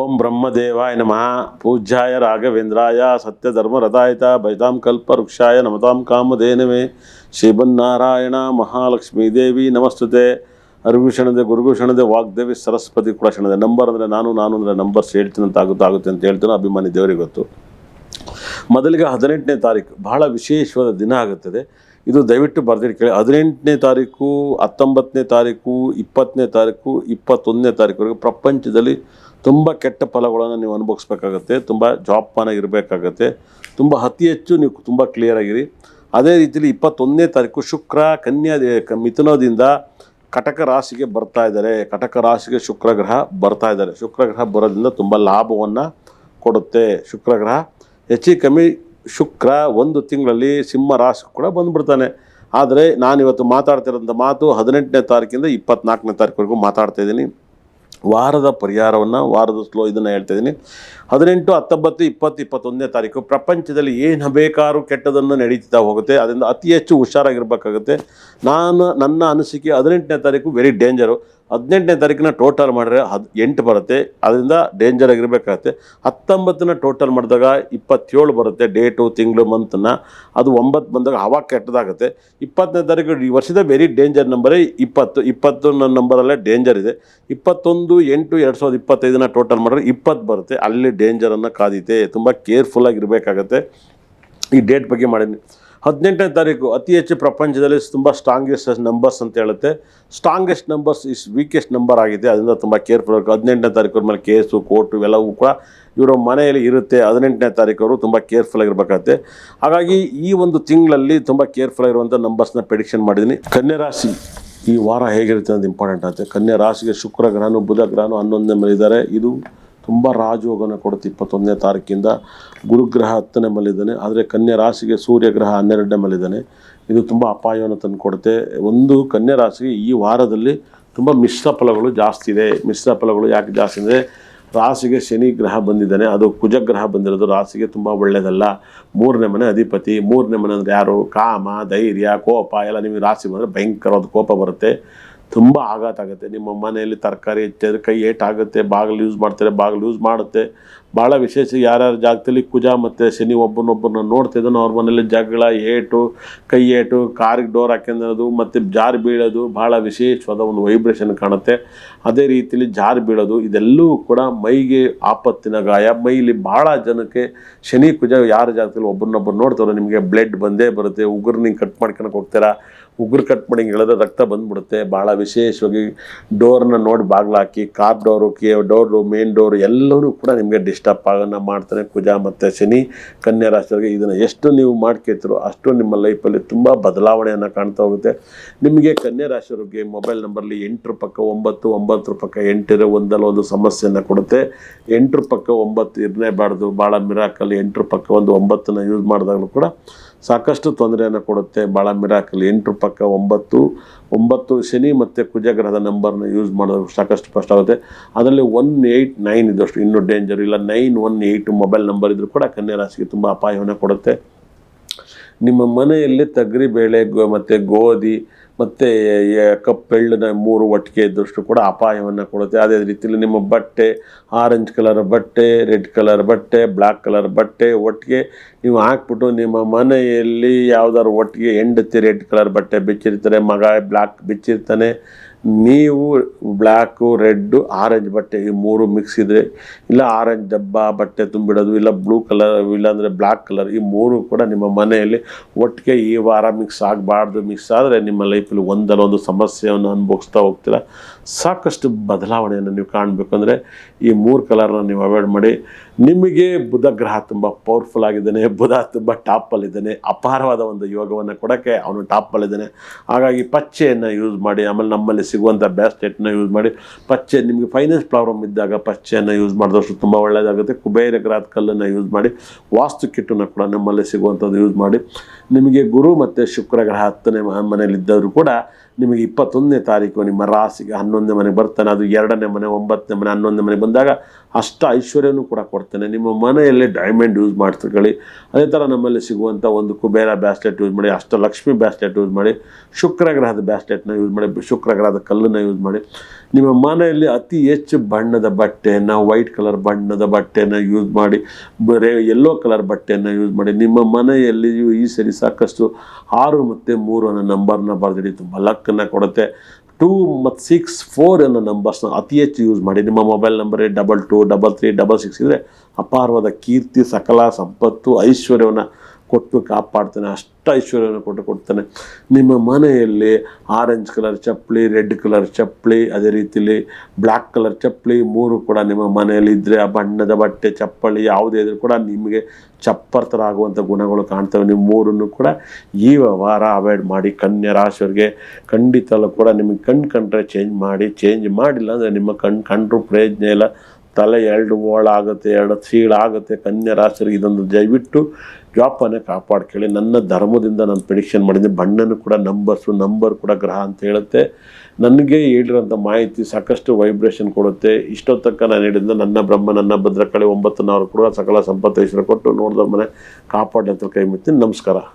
ಓಂ ಬ್ರಹ್ಮದೇವಾಯ ನಮಃ. ಪೂಜ್ಯಾಯ ರಾಘವೇಂದ್ರಾಯ ಸತ್ಯಧರ್ಮರಥಾಯತ ಭಜತಾಂ ಕಲ್ಪವೃಕ್ಷಾಯ, ನಮತಾಂ ಕಾಮಧೇನವೇ. ಶ್ರೀಮನ್ನಾರಾಯಣ ಮಹಾಲಕ್ಷ್ಮೀ ದೇವಿ ನಮಸ್ತುತೆ. ಅರ್ವಿಷಣದೆ ಗುರುಗುಷಣದೆ ವಾಗ್ದೇವಿ ಸರಸ್ವತಿ ಕೂಡ ಶರಣದೆ ನಂಬರ್ ಅಂದರೆ ನಾನು ನಾನು ಅಂದರೆ ನಂಬರ್ಸ್ ಹೇಳ್ತೀನಿ ಅಂತ ಆಗುತ್ತೆ ಆಗುತ್ತೆ ಅಂತ ಹೇಳ್ತೀನಿ, ಅಭಿಮಾನಿ ದೇವರಿಗೆ ಗೊತ್ತು. ಮೊದಲಿಗೆ ಹದಿನೆಂಟನೇ ತಾರೀಕು, ಬಹಳ ವಿಶೇಷವಾದ ದಿನ ಆಗುತ್ತದೆ. ಇದು ದಯವಿಟ್ಟು ಬರ್ದಿರಿ ಕೇಳಿ. ಹದಿನೆಂಟನೇ ತಾರೀಕು, ಹತ್ತೊಂಬತ್ತನೇ ತಾರೀಕು, ಇಪ್ಪತ್ತನೇ ತಾರೀಕು, ಇಪ್ಪತ್ತೊಂದನೇ ತಾರೀಕುವರೆಗೆ ಪ್ರಪಂಚದಲ್ಲಿ ತುಂಬ ಕೆಟ್ಟ ಫಲಗಳನ್ನು ನೀವು ಅನುಭವಿಸ್ಬೇಕಾಗತ್ತೆ. ತುಂಬ ಜವಾಬ್ದಾನಾಗಿರಬೇಕಾಗತ್ತೆ ತುಂಬ ಅತಿ ಹೆಚ್ಚು ನೀವು ತುಂಬ ಕ್ಲಿಯರ್ ಆಗಿರಿ. ಅದೇ ರೀತಿಯಲ್ಲಿ ಇಪ್ಪತ್ತೊಂದನೇ ತಾರೀಕು ಶುಕ್ರ, ಕನ್ಯಾ ಮಿಥುನದಿಂದ ಕಟಕ ರಾಶಿಗೆ ಬರ್ತಾ ಇದ್ದಾರೆ. ಕಟಕ ರಾಶಿಗೆ ಶುಕ್ರ ಗ್ರಹ ಬರ್ತಾ ಇದ್ದಾರೆ. ಶುಕ್ರ ಗ್ರಹ ಬರೋದ್ರಿಂದ ತುಂಬ ಲಾಭವನ್ನು ಕೊಡುತ್ತೆ. ಶುಕ್ರ ಗ್ರಹ ಹೆಚ್ಚು ಕಮ್ಮಿ ಶುಕ್ರ ಒಂದು ತಿಂಗಳಲ್ಲಿ ಸಿಂಹ ರಾಶಿ ಕೂಡ ಬಂದ್ಬಿಡ್ತಾನೆ. ಆದರೆ ನಾನಿವತ್ತು ಮಾತಾಡ್ತಿರೋಂಥ ಮಾತು ಹದಿನೆಂಟನೇ ತಾರೀಕಿಂದ ಇಪ್ಪತ್ನಾಲ್ಕನೇ ತಾರೀಕುವರೆಗೂ ಮಾತಾಡ್ತಾ ಇದ್ದೀನಿ. ವಾರದ ಪರಿಹಾರವನ್ನು, ವಾರದ ಸ್ಲೋ ಇದನ್ನು ಹೇಳ್ತಾ ಇದ್ದೀನಿ. ಹದಿನೆಂಟು, ಹತ್ತೊಂಬತ್ತು, ಇಪ್ಪತ್ತು, ಇಪ್ಪತ್ತೊಂದನೇ ತಾರೀಕು ಪ್ರಪಂಚದಲ್ಲಿ ಏನು ಬೇಕಾದ್ರೂ ಕೆಟ್ಟದನ್ನು ನಡೀತಾ ಹೋಗುತ್ತೆ. ಅದರಿಂದ ಅತಿ ಹೆಚ್ಚು ಹುಷಾರಾಗಿರ್ಬೇಕಾಗುತ್ತೆ. ನಾನು ನನ್ನ ಅನಿಸಿಕೆ ಹದಿನೆಂಟನೇ ತಾರೀಕು ವೆರಿ ಡೇಂಜರು ಹದಿನೆಂಟನೇ ತಾರೀಕಿನ ಟೋಟಲ್ ಮಾಡಿದ್ರೆ ಹದ್ ಎಂಟು ಬರುತ್ತೆ. ಅದರಿಂದ ಡೇಂಜರ್ ಆಗಿರಬೇಕಾಗತ್ತೆ. ಹತ್ತೊಂಬತ್ತನ ಟೋಟಲ್ ಮಾಡಿದಾಗ ಇಪ್ಪತ್ತೇಳು ಬರುತ್ತೆ ಡೇಟು ತಿಂಗಳು ಮಂತನ್ನ ಅದು ಒಂಬತ್ತು ಬಂದಾಗ ಅವಾಗ ಕೆಟ್ಟದಾಗುತ್ತೆ. ಇಪ್ಪತ್ತನೇ ತಾರೀಕು ಈ ವರ್ಷದ ವೆರಿ ಡೇಂಜರ್ ನಂಬರೇ ಇಪ್ಪತ್ತು. ಇಪ್ಪತ್ತು ನಂಬರಲ್ಲೇ ಡೇಂಜರ್ ಇದೆ. ಇಪ್ಪತ್ತೊಂದು, ಎಂಟು, ಎರಡು ಸಾವಿರದ ಇಪ್ಪತ್ತೈದನ ಟೋಟಲ್ ಮಾಡಿದ್ರೆ ಇಪ್ಪತ್ತು ಬರುತ್ತೆ. ಅಲ್ಲಿ ಡೇಂಜರನ್ನು ಕಾದಿದೆ ತುಂಬ ಕೇರ್ಫುಲ್ಲಾಗಿರಬೇಕಾಗತ್ತೆ ಈ ಡೇಟ್ ಬಗ್ಗೆ ಮಾಡೀನಿ. ಹದಿನೆಂಟನೇ ತಾರೀಕು ಅತಿ ಹೆಚ್ಚು ಪ್ರಪಂಚದಲ್ಲಿ ತುಂಬ ಸ್ಟ್ರಾಂಗೆಸ್ಟ್ ನಂಬರ್ಸ್ ಅಂತ ಹೇಳುತ್ತೆ. Strongest numbers is weakest number ಆಗಿದೆ. ಅದರಿಂದ ತುಂಬ ಕೇರ್ಫುಲ್ ಆಗಿ ಹದಿನೆಂಟನೇ ತಾರೀಕು ಮೇಲೆ ಕೇಸು ಕೋರ್ಟು ಇವೆಲ್ಲವೂ ಕೂಡ ಇವರ ಮನೆಯಲ್ಲಿ ಇರುತ್ತೆ. ಹದಿನೆಂಟನೇ ತಾರೀಕವರು ತುಂಬ ಕೇರ್ಫುಲ್ ಆಗಿರ್ಬೇಕಾಗತ್ತೆ. ಹಾಗಾಗಿ ಈ ಒಂದು ತಿಂಗಳಲ್ಲಿ ತುಂಬ ಕೇರ್ಫುಲ್ ಆಗಿರುವಂಥ ನಂಬರ್ಸ್ನ ಪ್ರೆಡಿಕ್ಷನ್ ಮಾಡಿದ್ದೀನಿ. ಕನ್ಯರಾಶಿ ಈ ವಾರ ಹೇಗಿರುತ್ತೆ ಅಂತ ಇಂಪಾರ್ಟೆಂಟ್ ಆಗುತ್ತೆ. ಕನ್ಯಾ ರಾಶಿಗೆ ಶುಕ್ರ, ಗ್ರಹನು, ಬುಧ, ಗ್ರಹನು ಹನ್ನೊಂದನೇ ಮೇಲೆ ಇದ್ದಾರೆ. ಇದು ತುಂಬ ರಾಜಯೋಗನ ಕೊಡುತ್ತೆ ಇಪ್ಪತ್ತೊಂದನೇ ತಾರೀಕಿಂದ. ಗುರುಗ್ರಹ ಹತ್ತನೇ ಮೇಲಿದ್ದಾನೆ. ಆದರೆ ಕನ್ಯಾ ರಾಶಿಗೆ ಸೂರ್ಯಗ್ರಹ ಹನ್ನೆರಡನೇ ಮೇಲಿದ್ದಾನೆ. ಇದು ತುಂಬ ಅಪಾಯವನ್ನು ತಂದುಕೊಡುತ್ತೆ. ಒಂದು ಕನ್ಯಾ ರಾಶಿಗೆ ಈ ವಾರದಲ್ಲಿ ತುಂಬ ಮಿಶ್ರ ಫಲಗಳು ಜಾಸ್ತಿ ಇದೆ. ಮಿಶ್ರ ಫಲಗಳು ಯಾಕೆ ಜಾಸ್ತಿ ಅಂದರೆ ರಾಶಿಗೆ ಶನಿ ಗ್ರಹ ಬಂದಿದ್ದಾನೆ. ಅದು ಕುಜಗ್ರಹ ಬಂದಿರೋದು. ರಾಶಿಗೆ ತುಂಬ ಒಳ್ಳೆಯದಲ್ಲ ಮೂರನೇ ಮನೆ ಅಧಿಪತಿ. ಮೂರನೇ ಮನೆ ಅಂದರೆ ಯಾರು? ಕಾಮ, ಧೈರ್ಯ, ಕೋಪ ಎಲ್ಲ ನಿಮಗೆ ರಾಶಿ ಬಂದರೆ ಭಯಂಕರವಾದ ಕೋಪ ಬರುತ್ತೆ. ತುಂಬ ಆಘಾತ ಆಗುತ್ತೆ. ನಿಮ್ಮ ಮನೆಯಲ್ಲಿ ತರಕಾರಿ ಹೆಚ್ಚಿದ್ರೆ ಕೈ ಏಟಾಗುತ್ತೆ, ಬಾಗಿಲು ಯೂಸ್ ಮಾಡ್ತಾರೆ, ಬಾಗಿಲು ಯೂಸ್ ಮಾಡುತ್ತೆ. ಭಾಳ ವಿಶೇಷ ಯಾರ್ಯಾರ ಜಾಗದಲ್ಲಿ ಕುಜ ಮತ್ತು ಶನಿ ಒಬ್ಬನೊಬ್ಬರನ್ನ ನೋಡ್ತಿದ್ದಾನೋ ಅವ್ರ ಮನೇಲಿ ಜಗಳ, ಏಟು, ಕೈ ಏಟು, ಕಾರಿಗೆ ಡೋರ್ ಹಾಕೊಂಡಿರೋದು ಮತ್ತು ಜಾರ್ ಬೀಳೋದು ಭಾಳ ವಿಶೇಷವಾದ ಒಂದು ವೈಬ್ರೇಷನ್ ಕಾಣುತ್ತೆ. ಅದೇ ರೀತಿಯಲ್ಲಿ ಜಾರ್ ಬೀಳೋದು ಇದೆಲ್ಲವೂ ಕೂಡ ಮೈಗೆ ಆಪತ್ತಿನ ಗಾಯ. ಮೈಲಿ ಭಾಳ ಜನಕ್ಕೆ ಶನಿ, ಕುಜ ಯಾರ ಜಾಗದಲ್ಲಿ ಒಬ್ಬರನ್ನೊಬ್ಬರು ನೋಡ್ತಾರೋ ನಿಮಗೆ ಬ್ಲಡ್ ಬಂದೇ ಬರುತ್ತೆ, ಉಗುರು ನೀವು ಕಟ್ ಮಾಡ್ಕೊಳಕ್ಕೆ ಹೋಗ್ತೀರಾ, ಉಗುರು ಕಟ್ ಮಾಡಿ ಹೇಳಿದ್ರೆ ರಕ್ತ ಬಂದ್ಬಿಡುತ್ತೆ. ಭಾಳ ವಿಶೇಷವಾಗಿ ಡೋರ್ನ ನೋಡಿ ಬಾಗ್ಲಾಕಿ, ಕಾರ್ ಡೋರು, ಕೇ ಡೋರು, ಮೇನ್ ಡೋರು ಎಲ್ಲರೂ ಕೂಡ ನಿಮಗೆ ಡಿಸ್ಟರ್ಬ್ ಪಾಲನ ಮಾಡ್ತಾನೆ ಕುಜ ಮತ್ತು ಶನಿ, ಕನ್ಯಾ ರಾಶಿಯವರಿಗೆ ಇದನ್ನು ಎಷ್ಟು ನೀವು ಮಾಡ್ಕೊಳ್ತೀರೋ ಅಷ್ಟು ನಿಮ್ಮ ಲೈಫಲ್ಲಿ ತುಂಬ ಬದಲಾವಣೆಯನ್ನು ಕಾಣ್ತಾ ಹೋಗುತ್ತೆ. ನಿಮಗೆ ಕನ್ಯಾ ರಾಶಿಯವರಿಗೆ ಮೊಬೈಲ್ ನಂಬರ್ಲಿ ಎಂಟರ ಪಕ್ಕ ಒಂಬತ್ತು, ಒಂಬತ್ತರ ಪಕ್ಕ ಎಂಟಿರ ಒಂದಲ್ಲ ಒಂದು ಸಮಸ್ಯೆಯನ್ನು ಕೊಡುತ್ತೆ. ಎಂಟರ ಪಕ್ಕ ಒಂಬತ್ತು ಇರಲೇಬಾರ್ದು ಭಾಳ ಮಿರಾಕಲ್ ಎಂಟರ ಪಕ್ಕ ಒಂದು ಒಂಬತ್ತನ್ನು ಯೂಸ್ ಮಾಡಿದಾಗಲೂ ಕೂಡ ಸಾಕಷ್ಟು ತೊಂದರೆಯನ್ನು ಕೊಡುತ್ತೆ. ಭಾಳ ಮಿರಾಕಲ್. ಎಂಟು ಪಕ್ಕ ಒಂಬತ್ತು ಒಂಬತ್ತು ಶನಿ ಮತ್ತು ಕುಜಗ್ರಹದ ನಂಬರ್ನ ಯೂಸ್ ಮಾಡೋದು ಸಾಕಷ್ಟು ಕಷ್ಟ ಆಗುತ್ತೆ. ಅದರಲ್ಲಿ ಒನ್ ಏಯ್ಟ್ ನೈನ್ ಇದ್ದಷ್ಟು ಇನ್ನೂ ಡೇಂಜರ್ ಇಲ್ಲ. Nine one eight mobile number ಇದ್ದರೂ ಕೂಡ ಕನ್ಯಾ ರಾಶಿಗೆ ತುಂಬ ಅಪಾಯವನ್ನು ಕೊಡುತ್ತೆ. ನಿಮ್ಮ ಮನೆಯಲ್ಲಿ ತಗ್ರಿ ಬೇಳೆ ಗೋ ಮತ್ತು ಗೋಧಿ, ಮತ್ತು ಕಪ್ಪೆಳ್ಳನ ಮೂರು ಒಟ್ಟಿಗೆ ಇದ್ದಷ್ಟು ಕೂಡ ಅಪಾಯವನ್ನು ಕೊಡುತ್ತೆ. ಅದೇ ರೀತಿಯಲ್ಲಿ ನಿಮ್ಮ ಬಟ್ಟೆ ಆರೆಂಜ್ ಕಲರ್ ಬಟ್ಟೆ ರೆಡ್ ಕಲರ್ ಬಟ್ಟೆ ಬ್ಲ್ಯಾಕ್ ಕಲರ್ ಬಟ್ಟೆ ಒಟ್ಟಿಗೆ ನೀವು ಹಾಕ್ಬಿಟ್ಟು ನಿಮ್ಮ ಮನೆಯಲ್ಲಿ ಯಾವ್ದಾದ್ರು ಒಟ್ಟಿಗೆ ಹೆಂಡತಿ ರೆಡ್ ಕಲರ್ ಬಟ್ಟೆ ಬಿಚ್ಚಿರ್ತಾರೆ, ಮಗ ಬ್ಲ್ಯಾಕ್ ಬಿಚ್ಚಿರ್ತಾನೆ ನೀವು ಬ್ಲ್ಯಾಕು, ರೆಡ್ಡು, ಆರೆಂಜ್ ಬಟ್ಟೆ ಈ ಮೂರು ಮಿಕ್ಸ್ ಇದ್ರೆ, ಇಲ್ಲ ಆರೆಂಜ್ ಡಬ್ಬ ಬಟ್ಟೆ ತುಂಬಿಡೋದು, ಇಲ್ಲ ಬ್ಲೂ ಕಲರ್ ಇಲ್ಲಾಂದರೆ ಬ್ಲ್ಯಾಕ್ ಕಲರ್, ಈ ಮೂರು ಕೂಡ ನಿಮ್ಮ ಮನೆಯಲ್ಲಿ ಒಟ್ಟಿಗೆ ಈ ವಾರ ಮಿಕ್ಸ್ ಆಗಬಾರ್ದು, ಮಿಕ್ಸ್ ಆದರೆ ನಿಮ್ಮ ಲೈಫಲ್ಲಿ ಒಂದಲ್ಲ ಒಂದು ಸಮಸ್ಯೆಯನ್ನು ಅನುಭವಿಸ್ತಾ ಹೋಗ್ತೀರ. ಸಾಕಷ್ಟು ಬದಲಾವಣೆಯನ್ನು ನೀವು ಕಾಣಬೇಕು ಅಂದರೆ ಈ ಮೂರು ಕಲರ್ನ ನೀವು ಅವಾಯ್ಡ್ ಮಾಡಿ ನಿಮಗೆ ಬುಧ ಗ್ರಹ ತುಂಬ ಪವರ್ಫುಲ್ ಆಗಿದ್ದಾನೆ, ಬುಧ ತುಂಬ ಟಾಪಲ್ಲಿದ್ದಾನೆ ಅಪಾರವಾದ ಒಂದು ಯೋಗವನ್ನು ಕೊಡೋಕ್ಕೆ ಅವನು ಟಾಪಲ್ಲಿದ್ದಾನೆ ಹಾಗಾಗಿ ಪಚ್ಚೆಯನ್ನು ಯೂಸ್ ಮಾಡಿ, ಆಮೇಲೆ ನಮ್ಮಲ್ಲಿ ಸಿಗುವಂಥ ಬ್ಯಾಸ್ಕೆಟ್ನ ಯೂಸ್ ಮಾಡಿ, ಪಚ್ಚೆ ನಿಮಗೆ ಫೈನಾನ್ಸ್ ಪ್ರಾಬ್ಲಮ್ ಇದ್ದಾಗ ಪಚ್ಚೆಯನ್ನು ಯೂಸ್ ಮಾಡಿದಷ್ಟು ತುಂಬ ಒಳ್ಳೆಯದಾಗುತ್ತೆ ಕುಬೇರ ಗ್ರಹದ ಕಲ್ಲನ್ನು ಯೂಸ್ ಮಾಡಿ, ವಾಸ್ತು ಕಿಟ್ಟನ್ನು ಕೂಡ ನಮ್ಮಲ್ಲಿ ಸಿಗುವಂಥದ್ದು ಯೂಸ್ ಮಾಡಿ. ನಿಮಗೆ ಗುರು ಮತ್ತು ಶುಕ್ರ ಗ್ರಹ ಹತ್ತನೇ ಮನೆಯಲ್ಲಿದ್ದವರು ಕೂಡ ನಿಮಗೆ ಇಪ್ಪತ್ತೊಂದನೇ ತಾರೀಕು ನಿಮ್ಮ ರಾಶಿಗೆ ಹನ್ನೊಂದನೇ ಮನೆಗೆ ಬರ್ತಾನೆ. ಅದು ಎರಡನೇ ಮನೆ, ಒಂಬತ್ತನೇ ಮನೆ, ಹನ್ನೊಂದನೇ ಮನೆಗೆ ಬಂದಾಗ ಅಷ್ಟ ಐಶ್ವರ್ಯನೂ ಕೂಡ ಕೊಡ್ತೇನೆ. ನಿಮ್ಮ ಮನೆಯಲ್ಲಿ ಡೈಮಂಡ್ ಯೂಸ್ ಮಾಡ್ತಿರ್ಕೊಳ್ಳಿ. ಅದೇ ಥರ ನಮ್ಮಲ್ಲಿ ಸಿಗುವಂಥ ಒಂದು ಕುಬೇರ ಬ್ಯಾಸ್ಲೆಟ್ ಯೂಸ್ ಮಾಡಿ, ಅಷ್ಟಲಕ್ಷ್ಮಿ ಬ್ಯಾಸ್ಲೆಟ್ ಯೂಸ್ ಮಾಡಿ ಶುಕ್ರ ಗ್ರಹದ ಬ್ಯಾಸ್ಲೆಟ್ನ ಯೂಸ್ ಮಾಡಿ ಶುಕ್ರ ಗ್ರಹದ ಕಲ್ಲನ್ನು ಯೂಸ್ ಮಾಡಿ. ನಿಮ್ಮ ಮನೆಯಲ್ಲಿ ಅತಿ ಹೆಚ್ಚು ಬಣ್ಣದ ಬಟ್ಟೆಯನ್ನು ವೈಟ್ ಕಲರ್ ಬಣ್ಣದ ಬಟ್ಟೆಯನ್ನು ಯೂಸ್ ಮಾಡಿ, ಬರೇ ಯೆಲ್ಲೋ ಕಲರ್ ಬಟ್ಟೆಯನ್ನು ಯೂಸ್ ಮಾಡಿ. ನಿಮ್ಮ ಮನೆಯಲ್ಲಿಯೂ ಈ ಸರಿ ಸಾಕಷ್ಟು ಆರು ಮತ್ತು ಮೂರು ಅನ್ನೋ ನಂಬರ್ನ ಬರೆದಿಡಿ. ತುಂಬ ಲಕ್ಕನ್ನು ಕೊಡುತ್ತೆ. ಟೂ ಮತ್ತು ಸಿಕ್ಸ್ ಫೋರ್ ಅನ್ನೋ ನಂಬರ್ಸ್ನ ಅತಿ ಹೆಚ್ಚು ಯೂಸ್ ಮಾಡಿ. ನಿಮ್ಮ mobile number double two double three double six ಇದ್ದರೆ ಅಪಾರವಾದ ಕೀರ್ತಿ, ಸಕಲ ಸಂಪತ್ತು, ಐಶ್ವರ್ಯವನ್ನು ಕೊಟ್ಟು ಕಾಪಾಡ್ತಾನೆ, ಅಷ್ಟು ಐಶ್ವರ್ಯವನ್ನು ಕೊಟ್ಟು ಕೊಡ್ತಾನೆ. ನಿಮ್ಮ ಮನೆಯಲ್ಲಿ ಆರೆಂಜ್ ಕಲರ್ ಚಪ್ಪಲಿ ರೆಡ್ ಕಲರ್ ಚಪ್ಪಲಿ, ಅದೇ ರೀತಿಲಿ ಬ್ಲ್ಯಾಕ್ ಕಲರ್ ಚಪ್ಪಲಿ ಮೂರು ಕೂಡ ನಿಮ್ಮ ಮನೆಯಲ್ಲಿ ಇದ್ದರೆ ಆ ಬಣ್ಣದ ಬಟ್ಟೆ, ಚಪ್ಪಲಿ ಯಾವುದೇ ಇದ್ರೂ ಕೂಡ ನಿಮಗೆ ಚಪ್ಪರ್ ಥರ ಆಗುವಂಥ ಗುಣಗಳು ಕಾಣ್ತವೆ. ನಿಮ್ಮ ಮೂರನ್ನು ಕೂಡ ಈ ವಾರ ಅವಾಯ್ಡ್ ಮಾಡಿ ಕನ್ಯಾ ರಾಶಿಯವರಿಗೆ ಖಂಡಿತಲ್ಲೂ ಕೂಡ ನಿಮಗೆ ಕಣ್ಣು ಕಂಡ್ರೆ ಚೇಂಜ್ ಮಾಡಿ ಚೇಂಜ್ ಮಾಡಿಲ್ಲ ಅಂದರೆ ನಿಮ್ಮ ಕಣ್ಣು ಕಂಡ್ರು ಪ್ರಯೋಜನ ಇಲ್ಲ. ತಲೆ ಎರಡು ಓಳ ಆಗುತ್ತೆ ಎರಡು ಸೀಳಾಗುತ್ತೆ ಕನ್ಯಾ ಇದೊಂದು ದಯವಿಟ್ಟು ಜಾಪನ್ನು ಕಾಪಾಡ್ಕೊಳ್ಳಿ. ನನ್ನ ಧರ್ಮದಿಂದ ನಾನು ಪ್ರಿಡಿಕ್ಷನ್ ಮಾಡಿದ್ದೆ ಬಣ್ಣನೂ ಕೂಡ ನಂಬರ್ಸು ನಂಬರ್ ಕೂಡ ಗ್ರಹ ಅಂತ ಹೇಳುತ್ತೆ. ನನಗೆ ಹೇಳಿರೋಂಥ ಮಾಹಿತಿ ಸಾಕಷ್ಟು ವೈಬ್ರೇಷನ್ ಕೊಡುತ್ತೆ. ಇಷ್ಟೊತ್ತಕ್ಕ ನಾನು ಹೇಳಿದ್ದೆ ನನ್ನ ಬ್ರಹ್ಮ, ನನ್ನ ಭದ್ರಕಳೆ ಒಂಬತ್ತು ನಾವು ಕೂಡ ಸಕಲ ಸಂಪತ್ತು ಹೆಸರು ಕೊಟ್ಟು ನೋಡಿದ್ರೆ ಮನೆ ಕಾಪಾಡಿ ಅಂತ ಕೈ ಮುತ್ತೀನಿ ನಮಸ್ಕಾರ.